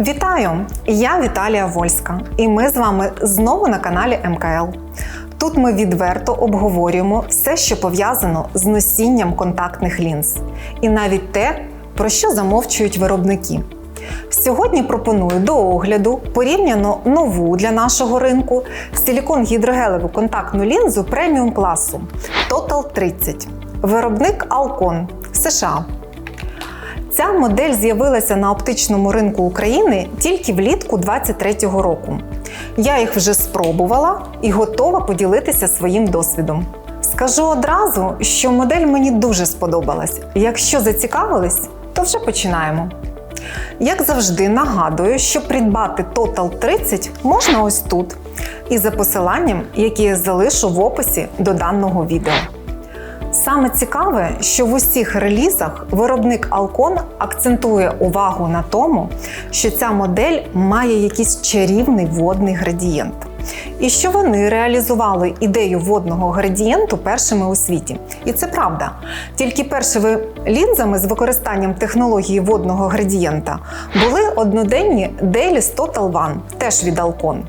Вітаю! Я Віталія Вольська, і ми з вами знову на каналі МКЛ. Тут ми відверто обговорюємо все, що пов'язано з носінням контактних лінз, і навіть те, про що замовчують виробники. Сьогодні пропоную до огляду порівняно нову для нашого ринку силікон гідрогелеву контактну лінзу преміум класу Total 30. Виробник Alcon США. Ця модель з'явилася на оптичному ринку України тільки влітку 2023 року. Я їх вже спробувала і готова поділитися своїм досвідом. Скажу одразу, що модель мені дуже сподобалась. Якщо зацікавились, то вже починаємо. Як завжди, нагадую, що придбати Total 30 можна ось тут, і за посиланням, яке я залишу в описі до даного відео. Саме цікаве, що в усіх релізах виробник Alcon акцентує увагу на тому, що ця модель має якийсь чарівний водний градієнт. І що вони реалізували ідею водного градієнту першими у світі. І це правда. Тільки першими лінзами з використанням технології водного градієнта були одноденні Daily Total One, теж від Alcon.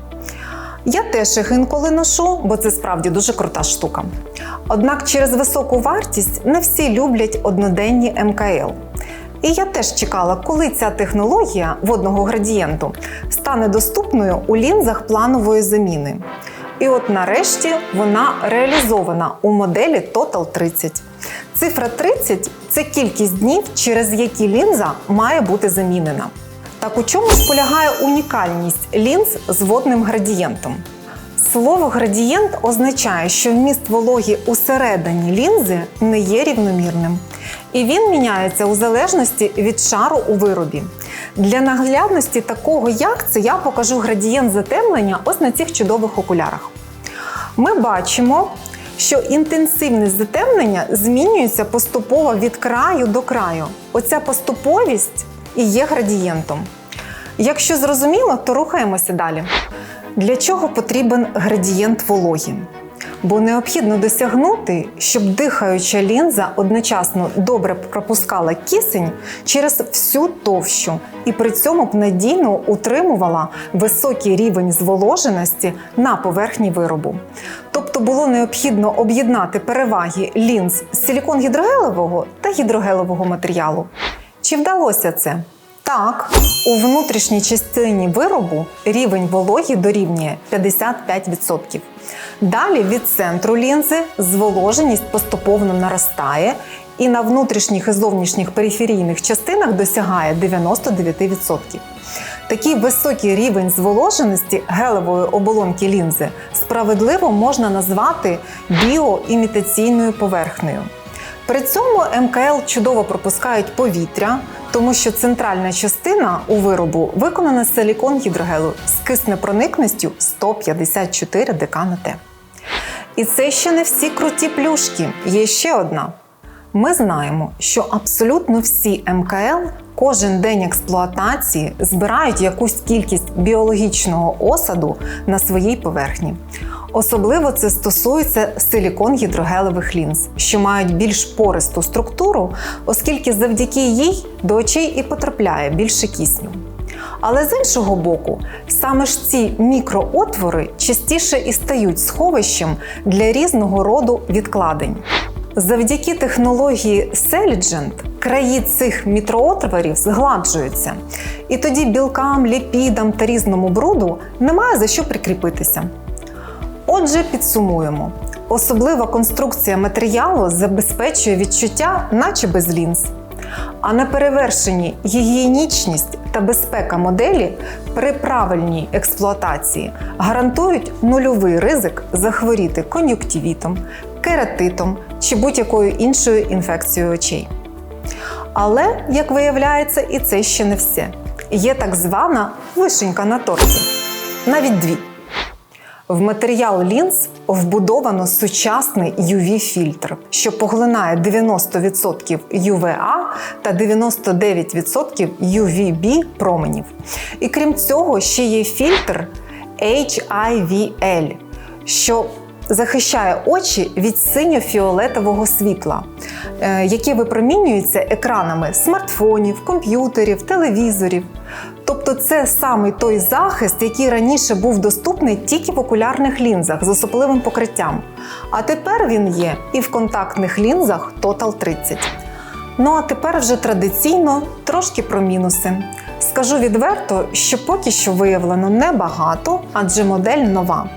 Я теж їх інколи ношу, бо це справді дуже крута штука. Однак через високу вартість не всі люблять одноденні МКЛ. І я теж чекала, коли ця технологія водного градієнту стане доступною у лінзах планової заміни. І от нарешті вона реалізована у моделі Total 30. Цифра 30 це кількість днів, через які лінза має бути замінена. Так у чому ж полягає унікальність лінз з водним градієнтом? Слово градієнт означає, що вміст вологі усередині лінзи не є рівномірним. І він міняється у залежності від шару у виробі. Для наглядності такого, як це, я покажу градієнт затемнення ось на цих чудових окулярах. Ми бачимо, що інтенсивність затемнення змінюється поступово від краю до краю. Оця поступовість і є градієнтом. Якщо зрозуміло, то рухаємося далі. Для чого потрібен градієнт вологі? Бо необхідно досягнути, щоб дихаюча лінза одночасно добре пропускала кисень через всю товщу і при цьому б надійно утримувала високий рівень зволоженості на поверхні виробу. Тобто було необхідно об'єднати переваги лінз силікон гідрогелевого та гідрогелевого матеріалу. Чи вдалося це? Так, у внутрішній частині виробу рівень вологі дорівнює 55%. Далі від центру лінзи зволоженість поступовно наростає і на внутрішніх і зовнішніх периферійних частинах досягає 99%. Такий високий рівень зволоженості гелевої оболонки лінзи справедливо можна назвати біоімітаційною поверхнею. При цьому МКЛ чудово пропускають повітря, тому що центральна частина у виробу виконана з силікон гідрогелу з киснепроникністю 154 дк на Т. І це ще не всі круті плюшки. Є ще одна. Ми знаємо, що абсолютно всі МКЛ кожен день експлуатації збирають якусь кількість біологічного осаду на своїй поверхні. Особливо це стосується силікон гідрогелевих лінз, що мають більш пористу структуру, оскільки завдяки їй до очей і потрапляє більше кисню. Але з іншого боку, саме ж ці мікроотвори частіше і стають сховищем для різного роду відкладень. Завдяки технології Selligent краї цих мікроотворів згладжуються, і тоді білкам, ліпідам та різному бруду немає за що прикріпитися. Отже, підсумуємо. Особлива конструкція матеріалу забезпечує відчуття, наче без лінз. А неперевершені гігієнічність та безпека моделі при правильній експлуатації гарантують нульовий ризик захворіти кон'юктивітом, кератитом чи будь-якою іншою інфекцією очей. Але, як виявляється, і це ще не все. Є так звана вишенька на торті. Навіть дві. В матеріал лінз вбудовано сучасний UV-фільтр, що поглинає 90% UVA та 99% UVB променів. І крім цього, ще є фільтр HIVL, що захищає очі від синьо-фіолетового світла, е, яке випромінюється екранами смартфонів, комп'ютерів, телевізорів. Тобто це саме той захист, який раніше був доступний тільки в окулярних лінзах з особливим покриттям. А тепер він є і в контактних лінзах Total 30. Ну а тепер вже традиційно трошки про мінуси. Скажу відверто, що поки що виявлено небагато, адже модель нова.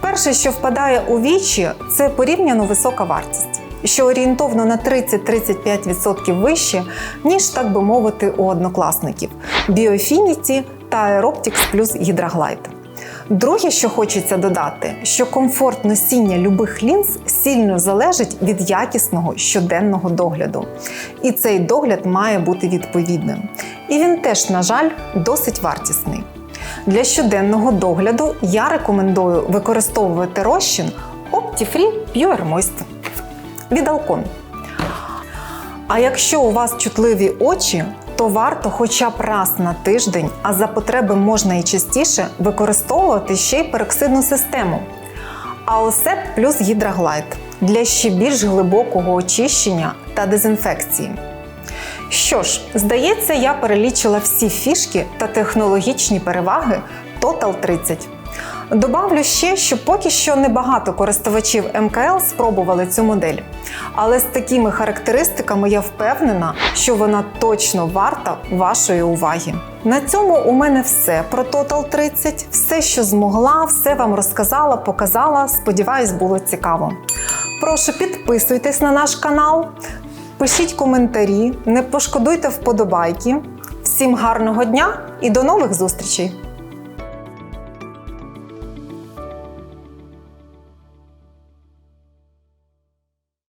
Перше, що впадає у вічі, це порівняно висока вартість, що орієнтовно на 30-35% вище, ніж, так би мовити, у однокласників Biofinity та Aeroptics Plus Hydroglide. Друге, що хочеться додати, що комфорт носіння любих лінз сильно залежить від якісного щоденного догляду. І цей догляд має бути відповідним. І він теж, на жаль, досить вартісний. Для щоденного догляду я рекомендую використовувати розчин Optifree Pure Moist від Alcon. А якщо у вас чутливі очі, то варто хоча б раз на тиждень, а за потреби можна і частіше використовувати ще й пероксидну систему. Аосеп плюс гідроглайд для ще більш глибокого очищення та дезінфекції. Що ж, здається, я перелічила всі фішки та технологічні переваги Total 30. Добавлю ще, що поки що небагато користувачів МКЛ спробували цю модель. Але з такими характеристиками я впевнена, що вона точно варта вашої уваги. На цьому у мене все про Total 30. Все, що змогла, все вам розказала, показала. Сподіваюсь, було цікаво. Прошу підписуйтесь на наш канал, пишіть коментарі, не пошкодуйте вподобайки. Всім гарного дня і до нових зустрічей!